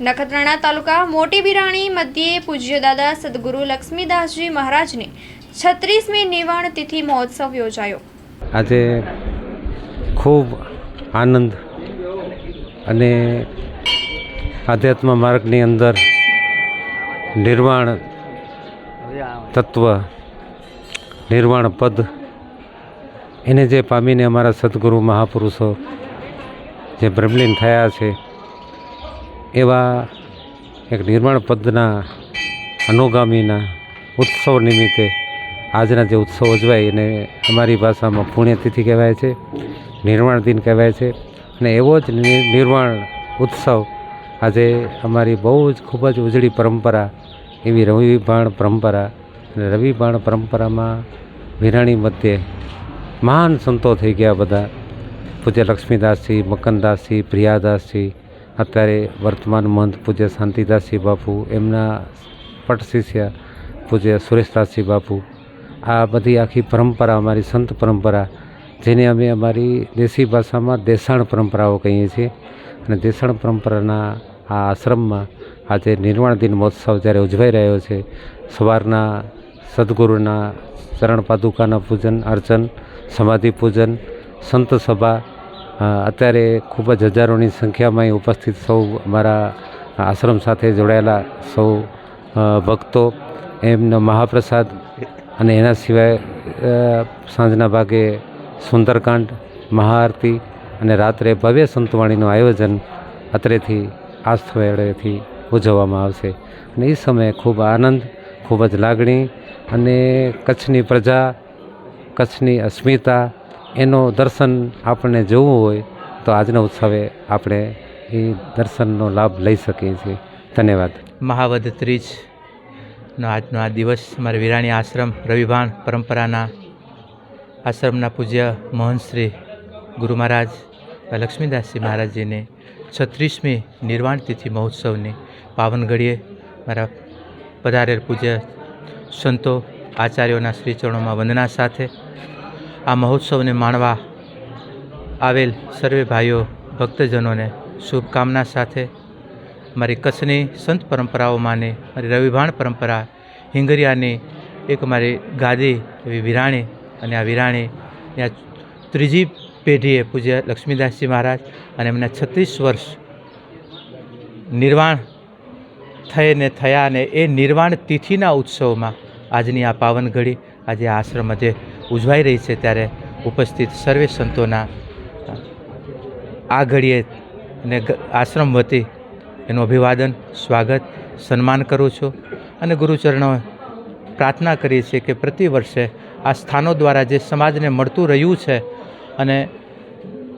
નખત્રાણા તાલુકા મોટી બિરાણી મધ્યે પૂજ્ય દાદા સદગુરુ લક્ષ્મીદાસજી મહારાજની છત્રીસમી નિવાણ તિથિ મહોત્સવ યોજાયો. આજે ખૂબ આનંદ અને આધ્યાત્મ માર્ગની અંદર નિર્વાણ તત્વ, નિર્વાણ પદ, એને જે પામીને અમારા સદગુરુ મહાપુરુષો જે બ્રહ્મલીન થયા છે એવા એક નિર્માણ પદના અનુગામીના ઉત્સવ નિમિત્તે આજના જે ઉત્સવ ઉજવાય એને અમારી ભાષામાં પુણ્યતિથિ કહેવાય છે નિર્વાણ દિન કહેવાય છે. અને એવો જ નિર્વાણ ઉત્સવ આજે અમારી બહુ જ ખૂબ જ ઉજળી પરંપરા, એવી રવિભાણ પરંપરા અને રવિભાણ પરંપરામાં વિરાણી મધ્યે મહાન સંતો થઈ ગયા બધા. પૂજ્ય લક્ષ્મીદાસજી, મકનદાસજી, પ્રિયાદાસજી અત્યારે વર્તમાન મંત પૂજ્ય શાંતિદાસજી બાપુ, એમના પટ શિષ્ય પૂજ્ય સુરેશદાસજી બાપુ. આ બધી આખી પરંપરા અમારી સંત પરંપરા, જેને અમે અમારી દેશી ભાષામાં દેસાણ પરંપરાઓ કહીએ છીએ. અને દેસાણ પરંપરાના આ આશ્રમમાં આજે નિર્વાણ દિન મહોત્સવ જ્યારે ઉજવાઈ રહ્યો છે, સવારના સદગુરુના ચરણ પાદુકાના પૂજન, અર્ચન, સમાધિ પૂજન, સંત સભા અત્યારે ખૂબ જ હજારોની સંખ્યામાં ઉપસ્થિત સૌ અમારા આશ્રમ સાથે જોડાયેલા સૌ ભક્તો, એમનો મહાપ્રસાદ અને એના સિવાય સાંજના ભાગે સુંદરકાંડ, મહાઆરતી અને રાત્રે ભવ્ય સંતવાણીનું આયોજન અત્રેથી આ સ્થળેથી ઉજવવામાં આવશે. અને એ સમયે ખૂબ આનંદ, ખૂબ જ લાગણી અને કચ્છની પ્રજા, કચ્છની અસ્મિતા એનો દર્શન આપણને જોવું હોય તો આજના ઉત્સવે આપણે એ દર્શનનો લાભ લઈ શકીએ છીએ. ધન્યવાદ. મહાવદ ત્રીજનો આજનો આ દિવસ મારે વિરાણી આશ્રમ, રવિભાન પરંપરાના આશ્રમના પૂજ્ય મોહનશ્રી ગુરુ મહારાજ, લક્ષ્મીદાસજી મહારાજજીને છત્રીસમી નિર્વાણ તિથિ મહોત્સવની પાવન ઘડીએ મારા પધારેલ પૂજ્ય સંતો, આચાર્યોના શ્રીચરણોમાં વંદના સાથે આ મહોત્સવને માણવા આવેલ સર્વે ભાઈઓ, ભક્તજનોને શુભકામના સાથે મારી કચ્છની સંત પરંપરાઓમાંની મારી રવિભાણ પરંપરા, હિંગરિયાની એક મારી ગાદી એવી વિરાણી અને આ વિરાણી ત્યાં ત્રીજી પેઢીએ પૂજ્ય લક્ષ્મીદાસજી મહારાજ અને એમના છત્રીસ વર્ષ નિર્વાણ થઈને થયા અને એ નિર્વાણ તિથિના ઉત્સવમાં આજની આ પાવન ઘડી આજે આશ્રમ મધ્યે ઉજવાઈ રહી છે ત્યારે ઉપસ્થિત સર્વે સંતોના આ ઘડીએ અને આશ્રમ વતી એનું અભિવાદન, સ્વાગત, સન્માન કરું છું. અને ગુરુચરણો પ્રાર્થના કરીએ છીએ કે પ્રતિ વર્ષે આ સ્થાનો દ્વારા જે સમાજને મળતું રહ્યું છે અને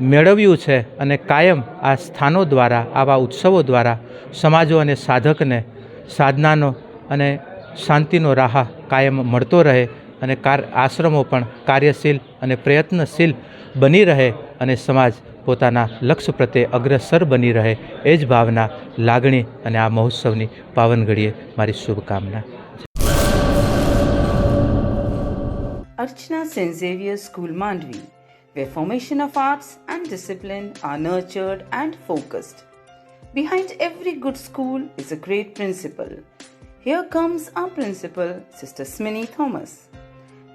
મેળવ્યું છે અને કાયમ આ સ્થાનો દ્વારા, આવા ઉત્સવો દ્વારા સમાજો અને સાધકને સાધનાનો અને શાંતિનો રાહ કાયમ મળતો રહે અને કાર આશ્રમો પણ કાર્યશીલ અને પ્રયત્નશીલ બની રહે અને સમાજ પોતાના લક્ષ્ય પ્રત્યે અગ્રસર બની રહે એ જ ભાવના લાગણી અને આ મહોત્સવની પાવન ઘડીએ મારી શુભકામના Archana St. Xavier School Mandvi, where formation of arts and discipline are nurtured and focused. Behind every good school is a great principal. Here comes our principal, Sister Smini Thomas.